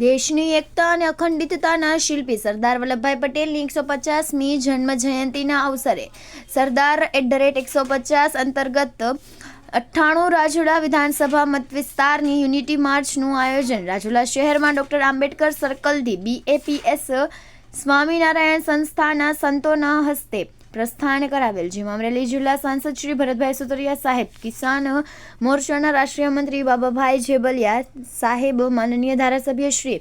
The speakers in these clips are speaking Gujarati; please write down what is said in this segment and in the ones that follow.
દેશની એકતા અને અખંડિતતાના શિલ્પી સરદાર વલ્લભભાઈ પટેલની એકસો પચાસમી જન્મ જયંતિના અવસરે સરદાર એટ ધ રેટ એકસો પચાસ અંતર્ગત અઠ્ઠાણું રાજુલા વિધાનસભા મત વિસ્તારની યુનિટી માર્ચનું આયોજન રાજુલા શહેરમાં ડૉક્ટર આંબેડકર સર્કલથી બીએપીએસ સ્વામિનારાયણ સંસ્થાના સંતોના હસ્તે પ્રસ્થાન કરાવેલ. જેમાં અમરેલી જિલ્લા સાંસદ શ્રી ભરતભાઈ સુતરિયા સાહેબ, કિસાન મોરચાના રાષ્ટ્રીય મંત્રી બાબાભાઈ જેબલિયા સાહેબ, માનનીય ધારાસભ્ય શ્રી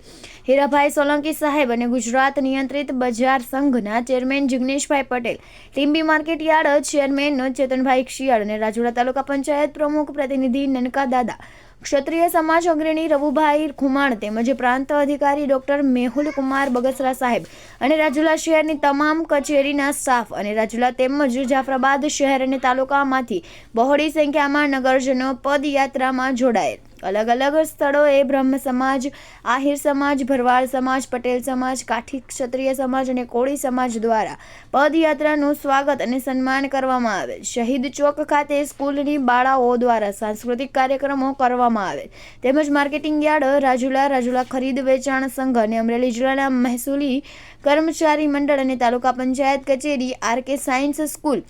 હીરાભાઈ સોલંકી સાહેબ અને ગુજરાત નિયંત્રિત બજાર સંઘના ચેરમેન જિગ્નેશભાઈ Patel, Timbi market yard chairman Chetanbhai Shiyal અને રાજુલા તાલુકા પંચાયત પ્રમુખ પ્રતિનિધિ નનકા દાદા ક્ષત્રિય સમાજ અગ્રણી રવુભાઈ ખુમાણ તેમજ પ્રાંત અધિકારી ડોક્ટર મેહુલ કુમાર બગસરા સાહેબ અને રાજુલા શહેરની તમામ કચેરીના સ્ટાફ અને રાજુલા તેમજ જાફરાબાદ શહેર અને તાલુકામાંથી બહોળી સંખ્યામાં નગરજનો પદયાત્રામાં જોડાયેલ અલગ અલગ સ્થળોએ બ્રહ્મ સમાજ, આહિર સમાજ, ભરવાડ સમાજ, પટેલ સમાજ, કાઠી ક્ષત્રિય સમાજ અને કોળી સમાજ દ્વારા પદયાત્રાનું સ્વાગત અને સન્માન કરવામાં આવેલ શહીદ ચોક ખાતે સ્કૂલની બાળાઓ દ્વારા સાંસ્કૃતિક કાર્યક્રમો કરવામાં આવે. તેમજ માર્કેટિંગ યાર્ડ, રાજુલા રાજુલા ખરીદ વેચાણ સંઘ અને અમરેલી જિલ્લાના મહેસૂલી કર્મચારી મંડળ અને તાલુકા પંચાયત કચેરી R K science school,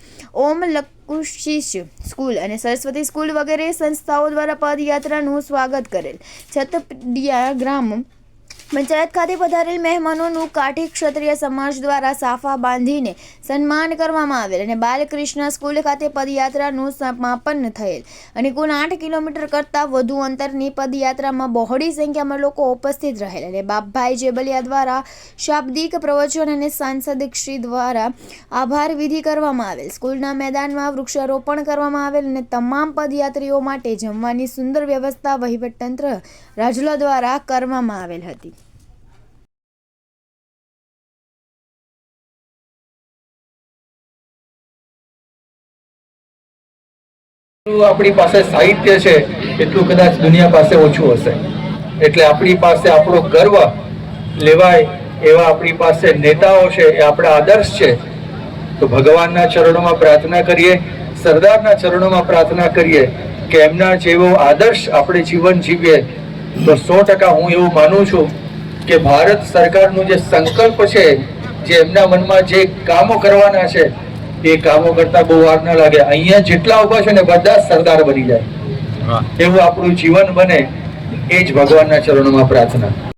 Om Lakulish school અને સરસ્વતી સ્કૂલ વગેરે સંસ્થાઓ દ્વારા પદયાત્રાનું સ્વાગત કરેલ. છતડિયા ગ્રામ પંચાયત ખાતે પધારેલ મહેમાનોનું કાઠી ક્ષત્રિય સમાજ દ્વારા સાફા બાંધીને સન્માન કરવામાં આવેલ અને બાલકૃષ્ણ સ્કૂલ ખાતે પદયાત્રાનું સમાપન થયેલ. અને કુલ આઠ કિલોમીટર કરતાં વધુ અંતરની પદયાત્રામાં બહોળી સંખ્યામાં લોકો ઉપસ્થિત રહેલ અને બાપભાઈ જેબલિયા દ્વારા શાબ્દિક પ્રવચન અને સાંસદ શ્રી દ્વારા આભાર વિધિ કરવામાં આવેલ. સ્કૂલના મેદાનમાં વૃક્ષારોપણ કરવામાં આવેલ અને તમામ પદયાત્રીઓ માટે જમવાની સુંદર વ્યવસ્થા વહીવટતંત્ર રાજુલા દ્વારા કરવામાં આવેલ હતી. આપણી પાસે સાહિત્ય છે, એટલું કદાચ દુનિયા પાસે ઓછું હશે. એટલે આપણી પાસે આપણો ગર્વ લેવાય એવા આપણી પાસે નેતાઓ છે, એ આપણા આદર્શ છે. તો ભગવાનના ચરણોમાં પ્રાર્થના કરીએ, સરદારના ચરણોમાં પ્રાર્થના કરીએ કે એમના જેવો આદર્શ આપણે જીવન જીવીએ. તો સો ટકા હું એવું માનું છું કે ભારત સરકારનું જે સંકલ્પ છે, જે એમના મનમાં જે કામો કરવાના છે એ કામો કરતા બહુ વાર ના લાગે. અહીંયા જેટલા ઊભા છે ને બધા સરદાર બની જાય. એવું આપણું જીવન બને એ જ ભગવાનના ચરણોમાં પ્રાર્થના.